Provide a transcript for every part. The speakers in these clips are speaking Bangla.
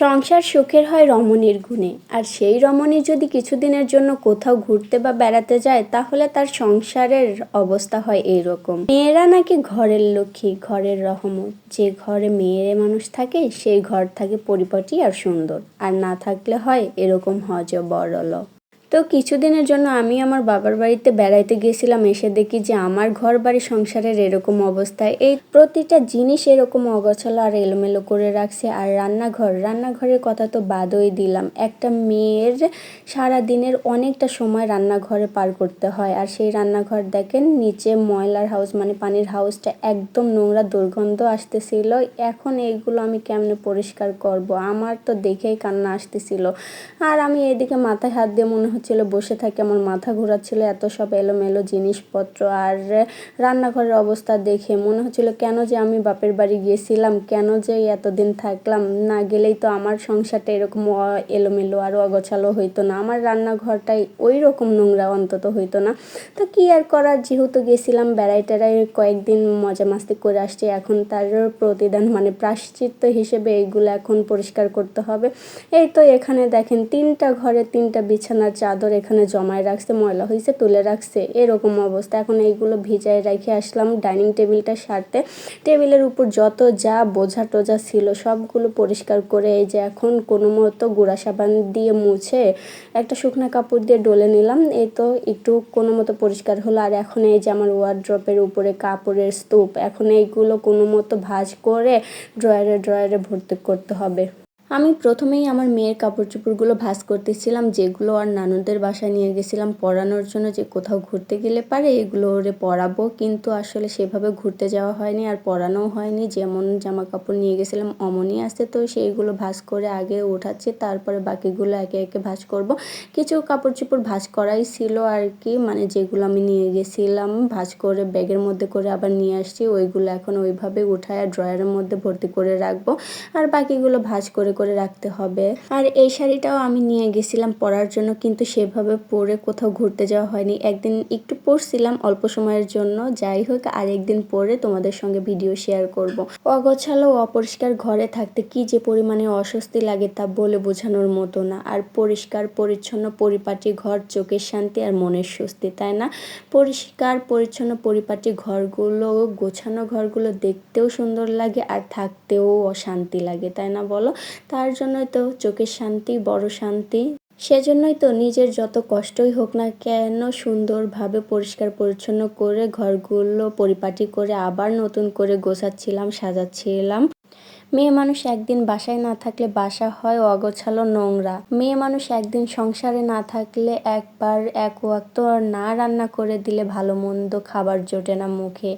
সংসার সুখের হয় রমণীর গুণে। আর সেই রমণী যদি কিছুদিনের জন্য কোথাও ঘুরতে বা বেড়াতে যায়, তাহলে তার সংসারের অবস্থা হয় এইরকম। মেয়েরা নাকি ঘরের লক্ষ্মী, ঘরের রহমত। যে ঘরে মেয়েরে মানুষ থাকে, সেই ঘর থাকে পরিপাটি আর সুন্দর। আর না থাকলে হয় এরকম হজ বড়ল তো কিছুদিনের জন্য আমি আমার বাবার বাড়িতে বেড়াইতে গিয়েছিলাম, এসে দেখি যে আমার ঘর বাড়ি সংসারের এরকম অবস্থায় এই প্রতিটা জিনিস এরকম অগোছালো আর এলোমেলো করে রাখছে আর রান্নাঘর, রান্নাঘরের কথা তো বাদই দিলাম। একটা মেয়ের সারা দিনের অনেকটা সময় রান্নাঘরে পার করতে হয় আর সেই রান্নাঘর দেখেন নিচে ময়লার হাউস মানে পানির হাউসটা একদম নোংরা দুর্গন্ধ আসতেছিল। এখন এইগুলো আমি কেমনে পরিষ্কার করব? আমার তো দেখেই কান্না আসতেছিল। আর আমি এদিকে মাথায় হাত দিয়ে মনে হচ্ছিল বসে থাকি, আমার মাথা ঘোরাচ্ছিল, এত সব এলোমেলো জিনিসপত্র আর রান্নাঘরের অবস্থা দেখে মনে হচ্ছিল, কেন যে আমি বাপের বাড়ি গিয়েছিলাম, কেন যে এতদিন থাকলাম, না গেলেই তো আমার সংসারটা এরকম এলোমেলো আর অগোছালো হইতো না, আমার রান্নাঘরটাই ওই রকম নোংরা অন্তত হইতো না। তো কি আর করার, যেহেতু গেছিলাম বেড়াই টেড়াই কয়েকদিন মজা মাস্তি করে আসছি, এখন তার প্রতিদান মানে প্রাশ্চিত্য হিসেবে এইগুলো এখন পরিষ্কার করতে হবে। এই তো এখানে দেখেন, তিনটা ঘরে তিনটা বিছানার চাদর এখানে জমায় রাখছে, ময়লা হয়েছে তুলে রাখছে। এরকম অবস্থা। এখন এইগুলো ভিজায় রেখে আসলাম ডাইনিং টেবিলটা সারতে। টেবিলের উপর যত যা বোঝা টোঝা ছিল সবগুলো পরিষ্কার করে এই যে এখন কোনো মতো গুঁড়া সাবান দিয়ে মুছে একটা শুকনা কাপড় দিয়ে ডলে নিলাম। এই তো একটু কোনো মতো পরিষ্কার হলো। আর এখন এই যে আমার ওয়ার্ড্রপের উপরে কাপড়ের স্তূপ, এখন এইগুলো কোনো মতো ভাঁজ করে ড্রয়ারে ড্রয়ারে ভর্তি করতে হবে। আমি প্রথমেই আমার মেয়ের কাপড় চোপড়গুলো ভাঁজ করতেছিলাম, যেগুলো আর নানুদের বাসায় নিয়ে গেছিলাম পরানোর জন্য, যে কোথাও ঘুরতে গেলে পারে এগুলো ওরে পরাবো। কিন্তু আসলে সেভাবে ঘুরতে যাওয়া হয়নি আর পরানোও হয়নি। যেমন জামা কাপড় নিয়ে গেছিলাম অমনই আসতে তো সেইগুলো ভাঁজ করে আগে উঠাচ্ছি, তারপরে বাকিগুলো একে একে ভাঁজ করব। কিছু কাপড় চোপড় ভাঁজ করাই ছিল আর কি মানে যেগুলো আমি নিয়ে গেছিলাম, ভাঁজ করে ব্যাগের মধ্যে করে আবার নিয়ে আসছি, ওইগুলো এখন ওইভাবে উঠায় ড্রয়ারের মধ্যে ভর্তি করে রাখব। আর বাকিগুলো ভাঁজ করে করে রাখতে হবে। আর এই শাড়িটাও আমি নিয়ে গেছিলাম পরার জন্য, কিন্তু সেভাবে পরে কোথাও ঘুরতে যাওয়া হয়নি। একদিন একটু পরছিলাম অল্প সময়ের জন্য। যাই হোক, আর একদিন পরে তোমাদের সঙ্গে ভিডিও শেয়ার করব। অগোছালো অপরিষ্কার ঘরে থাকতে কি যে পরিমাণে অস্বস্তি লাগে তা বলে বোঝানোর মতো না। আর পরিষ্কার, পরিচ্ছন্ন, পরিপাটি ঘর চোখের শান্তি আর মনের স্বস্তি, তাই না? পরিষ্কার, পরিচ্ছন্ন, পরিপাটি ঘরগুলো, গোছানো ঘরগুলো দেখতেও সুন্দর লাগে আর থাকতেও অশান্তি লাগে, তাই না বলো? তার জন্যই তো চোখের শান্তি, বড় শান্তি। সেজন্যই তো নিজের যত কষ্টই হোক না কেন সুন্দরভাবে পরিষ্কার পরিচ্ছন্ন করে ঘরগুলো পরিপাটি করে আবার নতুন করে গোছাচ্ছিলাম, সাজাচ্ছিলাম। মেয়ে মানুষ একদিন বাসায় না থাকলে বাসা হয় অগোছালো নোংরা। মেয়ে মানুষ একদিন সংসারে না থাকলে একবার এক ওয়াক্ত না রান্না করে দিলে ভালো মন্দ খাবার জোটে না মুখে।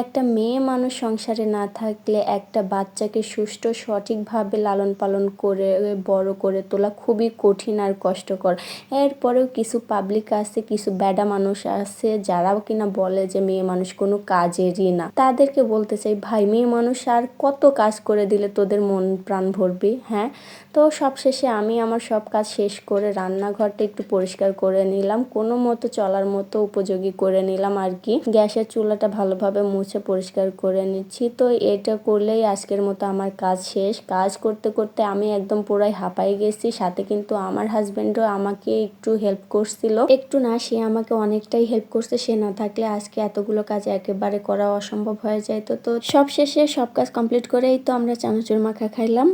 একটা মেয়ে মানুষ সংসারে না থাকলে একটা বাচ্চাকে সুষ্ঠু সঠিকভাবে লালন পালন করে বড় করে তোলা খুবই কঠিন আর কষ্টকর। এরপরেও কিছু পাবলিক আছে, কিছু ব্যাডা মানুষ আছে যারাও কিনা বলে যে মেয়ে মানুষ কোনো কাজেরই না। তাদেরকে বলতে চাই, ভাই, মেয়ে মানুষ আর কত কাজ করে দিলে তোদের মন প্রাণ ভরবি হ্যাঁ? তো সব শেষে আমি আমার সব কাজ শেষ করে রান্নাঘরটা একটু পরিষ্কার করে নিলাম, কোনো মতো চলার মতো উপযোগী করে নিলাম আর কি। গ্যাসের চুলাটা ভালোভাবে মুছে পরিষ্কার করে নিচ্ছি, তো এটা করলেই আজকের মতো আমার কাজ শেষ। কাজ করতে করতে আমি একদম পুরাই হাঁপাই গেছি, সাথে কিন্তু আমার হাজব্যান্ডও আমাকে একটু হেল্প করছিল। একটু না, সে আমাকে অনেকটাই হেল্প করছে, সে না থাকলে আজকে এতগুলো কাজ একেবারে করা অসম্ভব হয়ে যেত তো সব শেষে সব কাজ কমপ্লিট করেই তো আমরা চানাচুর মাখা খাইলাম।